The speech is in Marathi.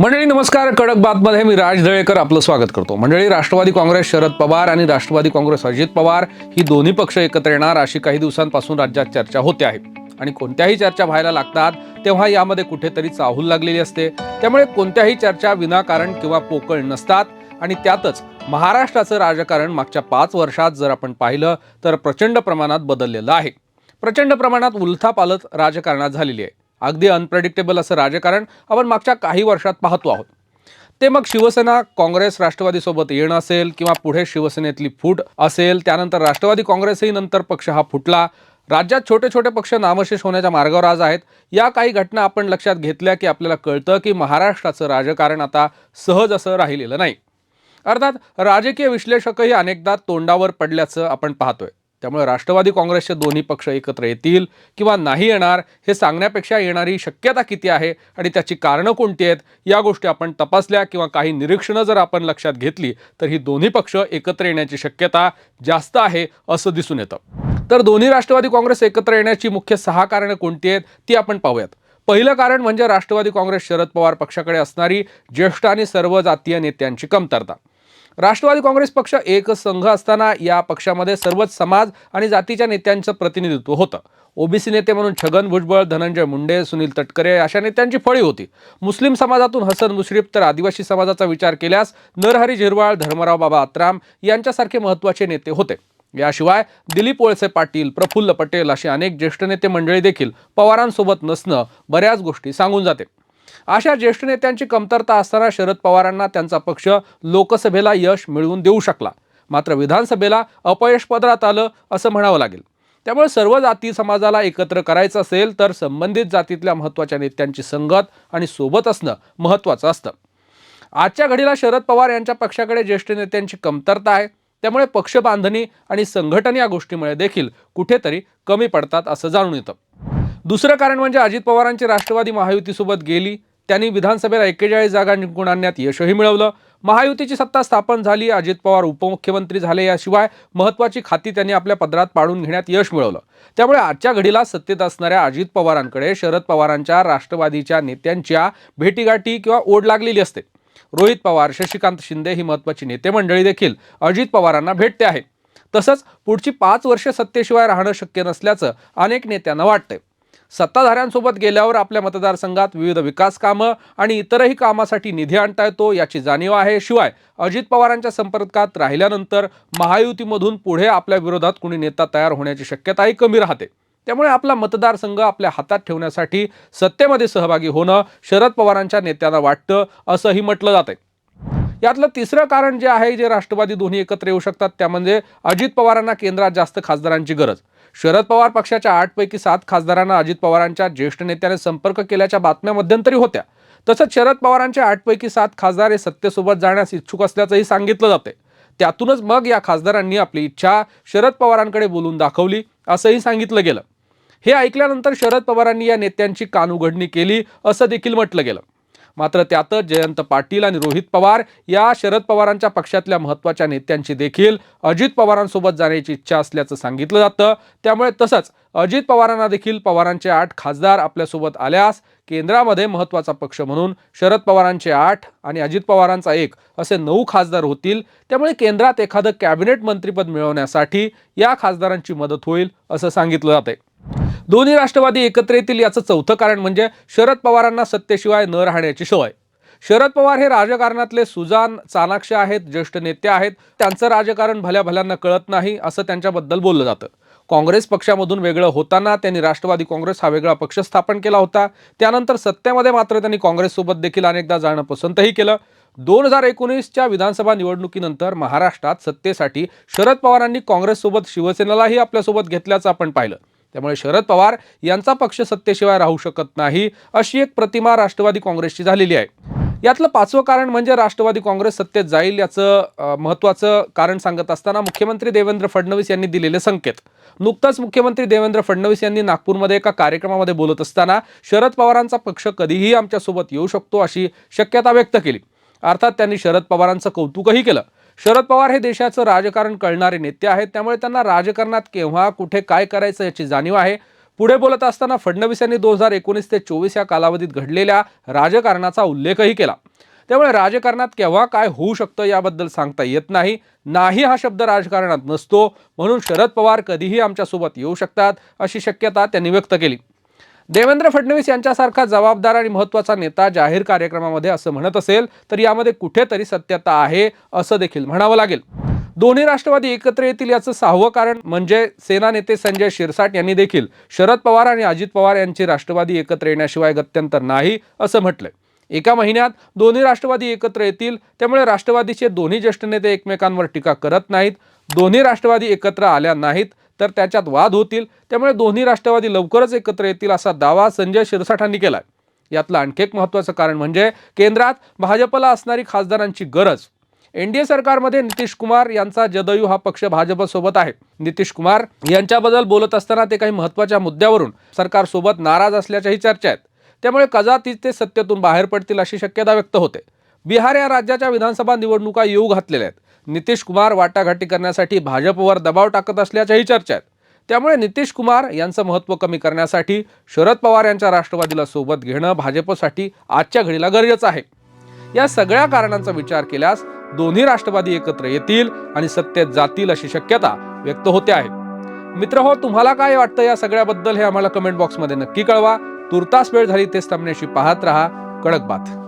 मंडळी नमस्कार. कडक बातमध्ये मी राज दळेकर आपलं स्वागत करतो. मंडळी राष्ट्रवादी काँग्रेस शरद पवार आणि राष्ट्रवादी काँग्रेस अजित पवार ही दोन्ही पक्ष एकत्र येणार अशी काही दिवसांपासून राज्यात चर्चा होते आहे. आणि कोणत्याही चर्चा व्हायला लागतात तेव्हा यामध्ये कुठेतरी चाहूल लागलेली असते. त्यामुळे कोणत्याही चर्चा विनाकारण किंवा पोकळ नसतात. आणि त्यातच महाराष्ट्राचं राजकारण मागच्या पाच वर्षात जर आपण पाहिलं तर प्रचंड प्रमाणात बदललेलं आहे. प्रचंड प्रमाणात उलथापालत राजकारणात झालेली आहे. अगदी अनप्रेडिक्टेबल असं राजकारण आपण मागच्या काही वर्षात पाहतो आहोत. ते मग शिवसेना काँग्रेस राष्ट्रवादीसोबत येणं असेल किंवा पुढे शिवसेनेतली फूट असेल त्यानंतर राष्ट्रवादी काँग्रेसही नंतर पक्ष हा फुटला. राज्यात छोटे छोटे पक्ष नामशेष होण्याच्या मार्गावर आज आहेत. या काही घटना आपण लक्षात घेतल्या की आपल्याला कळतं की महाराष्ट्राचं राजकारण आता सहज असं राहिलेलं नाही. अर्थात राजकीय विश्लेषकही अनेकदा तोंडावर पडल्याचं आपण पाहतोय. त्यामुळे राष्ट्रवादी काँग्रेसचे दोन्ही पक्ष एकत्र येतील किंवा नाही येणार हे सांगण्यापेक्षा येणारी शक्यता किती आहे आणि त्याची कारणं कोणती आहेत या गोष्टी आपण तपासल्या किंवा काही निरीक्षणं जर आपण लक्षात घेतली तर ही दोन्ही पक्ष एकत्र येण्याची शक्यता जास्त आहे असं दिसून येतं. तर दोन्ही राष्ट्रवादी काँग्रेस एकत्र येण्याची मुख्य सहा कारणं कोणती आहेत ती आपण पाहूयात. पहिलं कारण म्हणजे राष्ट्रवादी काँग्रेस शरद पवार पक्षाकडे असणारी ज्येष्ठ आणि सर्व जातीय नेत्यांची कमतरता. राष्ट्रवादी काँग्रेस पक्ष एक संघ असताना या पक्षामध्ये सर्वच समाज आणि जातीच्या नेत्यांचं प्रतिनिधित्व होतं. ओबीसी नेते म्हणून छगन भुजबळ धनंजय मुंडे सुनील तटकरे अशा नेत्यांची फळी होती. मुस्लिम समाजातून हसन मुश्रीफ तर आदिवासी समाजाचा विचार केल्यास नरहरी झिरवाळ धर्मराव बाबा आत्राम यांच्यासारखे महत्त्वाचे नेते होते. याशिवाय दिलीप वळसे पाटील प्रफुल्ल पटेल असे अनेक ज्येष्ठ नेते मंडळी देखील पवारांसोबत नसणं बऱ्याच गोष्टी सांगून जाते. अशा ज्येष्ठ नेत्यांची कमतरता असताना शरद पवारांना त्यांचा पक्ष लोकसभेला यश मिळवून देऊ शकला. मात्र विधानसभेला अपयश पदरात आलं असं म्हणावं लागेल. त्यामुळे सर्व जाती समाजाला एकत्र करायचं असेल तर संबंधित जातीतल्या महत्त्वाच्या नेत्यांची संगत आणि सोबत असणं महत्त्वाचं असतं. आजच्या घडीला शरद पवार यांच्या पक्षाकडे ज्येष्ठ नेत्यांची कमतरता आहे. त्यामुळे पक्ष बांधणी आणि संघटन या गोष्टीमुळे देखील कुठेतरी कमी पडतात असं जाणून येतं. दुसरं कारण म्हणजे अजित पवारांची राष्ट्रवादी महायुतीसोबत गेली. त्यांनी विधानसभेला एक्केचाळीस जागा जिंकून आणण्यात यशही मिळवलं. महायुतीची सत्ता स्थापन झाली. अजित पवार उपमुख्यमंत्री झाले. याशिवाय महत्त्वाची खाती त्यांनी आपल्या पदरात पाडून घेण्यात यश मिळवलं. त्यामुळे आजच्या घडीला सत्तेत असणाऱ्या अजित पवारांकडे शरद पवारांच्या राष्ट्रवादीच्या नेत्यांच्या भेटीगाठी किंवा ओढ लागलेली असते. रोहित पवार शशिकांत शिंदे ही महत्त्वाची नेते मंडळी देखील अजित पवारांना भेटते आहे. तसंच पुढची पाच वर्ष सत्तेशिवाय राहणं शक्य नसल्याचं अनेक नेत्यांना वाटतंय. सत्ताधाऱ्यांसोबत गेल्यावर आपल्या मतदारसंघात विविध विकास कामं आणि इतरही कामासाठी निधी आणता येतो याची जाणीव आहे. शिवाय अजित पवारांच्या संपर्कात राहिल्यानंतर महायुतीमधून पुढे आपल्या विरोधात कुणी नेता तयार होण्याची शक्यताही कमी राहते. त्यामुळे आपला मतदारसंघ आपल्या हातात ठेवण्यासाठी सत्तेमध्ये सहभागी होणं शरद पवारांच्या नेत्यांना वाटतं असंही म्हटलं जातंय. यातलं तिसरं कारण जे आहे जे राष्ट्रवादी दोन्ही एकत्र येऊ शकतात त्या म्हणजे अजित पवारांना केंद्रात जास्त खासदारांची गरज. शरद पवार पक्षाच्या आठपैकी सात खासदारांना अजित पवारांच्या ज्येष्ठ नेत्याने संपर्क केल्याच्या बातम्या मध्यंतरी होत्या. तसंच शरद पवारांचे आठपैकी सात खासदार हे सत्तेसोबत जाण्यास इच्छुक असल्याचंही सांगितलं जाते त्यातूनच मग या खासदारांनी आपली इच्छा शरद पवारांकडे बोलून दाखवली असंही सांगितलं गेलं. हे ऐकल्यानंतर शरद पवारांनी या नेत्यांची कानउघडणी केली असं देखील म्हटलं गेलं. मात्र त्यातच जयंत पाटील आणि रोहित पवार या शरद पवारांच्या पक्षातल्या महत्त्वाच्या नेत्यांची देखील अजित पवारांसोबत जाण्याची इच्छा असल्याचं सांगितलं जातं. त्यामुळे तसंच अजित पवारांना देखील पवारांचे आठ खासदार आपल्यासोबत आल्यास केंद्रामध्ये महत्त्वाचा पक्ष म्हणून शरद पवारांचे आठ आणि अजित पवारांचा एक असे नऊ खासदार होतील. त्यामुळे केंद्रात एखादं कॅबिनेट मंत्रीपद मिळवण्यासाठी या खासदारांची मदत होईल असं सांगितलं जाते दोन्ही राष्ट्रवादी एकत्र येतील याचं चौथं कारण म्हणजे शरद पवारांना सत्तेशिवाय न राहण्याची सवय. शरद पवार हे राजकारणातले सुजान चाणाक्ष आहेत ज्येष्ठ नेते आहेत. त्यांचं राजकारण भल्या भल्यांना कळत नाही असं त्यांच्याबद्दल बोललं जातं. काँग्रेस पक्षामधून वेगळं होताना त्यांनी राष्ट्रवादी काँग्रेस हा वेगळा पक्ष स्थापन केला होता. त्यानंतर सत्तेमध्ये मात्र त्यांनी काँग्रेससोबत देखील अनेकदा जाणं पसंतही केलं. दोन हजार एकोणीसच्या विधानसभा निवडणुकीनंतर महाराष्ट्रात सत्तेसाठी शरद पवारांनी काँग्रेससोबत शिवसेनेलाही आपल्यासोबत घेतल्याचं आपण पाहिलं. त्यामुळे शरद पवार यांचा पक्ष सत्तेशिवाय राहू शकत नाही अशी एक प्रतिमा राष्ट्रवादी काँग्रेसची झालेली आहे. यातलं पाचवं कारण म्हणजे राष्ट्रवादी काँग्रेस सत्तेत जाईल याचं महत्त्वाचं कारण सांगत असताना मुख्यमंत्री देवेंद्र फडणवीस यांनी दिलेले संकेत. नुकताच मुख्यमंत्री देवेंद्र फडणवीस यांनी नागपूरमध्ये एका कार्यक्रमामध्ये बोलत असताना शरद पवारांचा पक्ष कधीही आमच्यासोबत येऊ शकतो अशी शक्यता व्यक्त केली. अर्थात त्यांनी शरद पवारांचं कौतुकही केलं. शरद पवार हे देशाचं राजकारण कळणारे नेते आहेत त्यामुळे त्यांना राजकारणात केव्हा कुठे काय करायचं याची जाणीव आहे. पुढे बोलत असताना फडणवीस यांनी दोन हजार एकोणीस ते चोवीस या कालावधीत घडलेल्या राजकारणाचा उल्लेखही केला. त्यामुळे राजकारणात केव्हा काय होऊ शकतं याबद्दल सांगता येत नाही. नाही हा शब्द राजकारणात नसतो म्हणून शरद पवार कधीही आमच्यासोबत येऊ शकतात अशी शक्यता त्यांनी व्यक्त केली. देवेंद्र फडणवीस यांच्यासारखा जबाबदार आणि महत्त्वाचा नेता जाहीर कार्यक्रमामध्ये असं म्हणत असेल तर यामध्ये कुठेतरी सत्यता आहे असं देखील म्हणावं लागेल. दोन्ही राष्ट्रवादी एकत्र येतील याचं सहावं कारण म्हणजे सेना नेते संजय शिरसाट यांनी देखील शरद पवार आणि अजित पवार यांची राष्ट्रवादी एकत्र येण्याशिवाय गत्यंतर नाही असं म्हटलंय. एका महिन्यात दोन्ही राष्ट्रवादी एकत्र येतील त्यामुळे राष्ट्रवादीचे दोन्ही ज्येष्ठ नेते एकमेकांवर टीका करत नाहीत दोन्ही राष्ट्रवादी एकत्र आल्या नाहीत तर त्याच्यात वाद होतील. त्यामुळे दोन्ही राष्ट्रवादी लवकरच एकत्र येतील असा दावा संजय शिरसाठांनी केला यातलं आणखी एक महत्त्वाचं कारण म्हणजे केंद्रात भाजपला असणारी खासदारांची गरज. एनडीए सरकारमध्ये नितीश कुमार यांचा जदयू हा पक्ष भाजपसोबत आहे. नितीश कुमार यांच्याबद्दल बोलत असताना ते काही महत्त्वाच्या मुद्द्यावरून सरकारसोबत नाराज असल्याच्याही चर्चा आहेत. त्यामुळे कदाचित ते सत्तेतून बाहेर पडतील अशी शक्यता व्यक्त होते. बिहार या राज्याच्या विधानसभा निवडणुका येऊ घातलेल्या आहेत. नितीश कुमार वाटाघाटी करण्यासाठी भाजपवर दबाव टाकत असल्याच्याही चर्चा आहेत त्यामुळे नितीश कुमार यांचं महत्त्व कमी करण्यासाठी शरद पवार यांच्या राष्ट्रवादीला सोबत घेणं भाजपसाठी आजच्या घडीला गरजेचं आहे. या सगळ्या कारणांचा विचार केल्यास दोन्ही राष्ट्रवादी एकत्र येतील आणि सत्तेत जातील अशी शक्यता व्यक्त होते आहे. मित्र हो तुम्हाला काय वाटतं या सगळ्याबद्दल हे आम्हाला कमेंट बॉक्समध्ये नक्की कळवा. तुर्तास वेळ झाली तेच थांबण्याशी पाहत रहा. कडक बात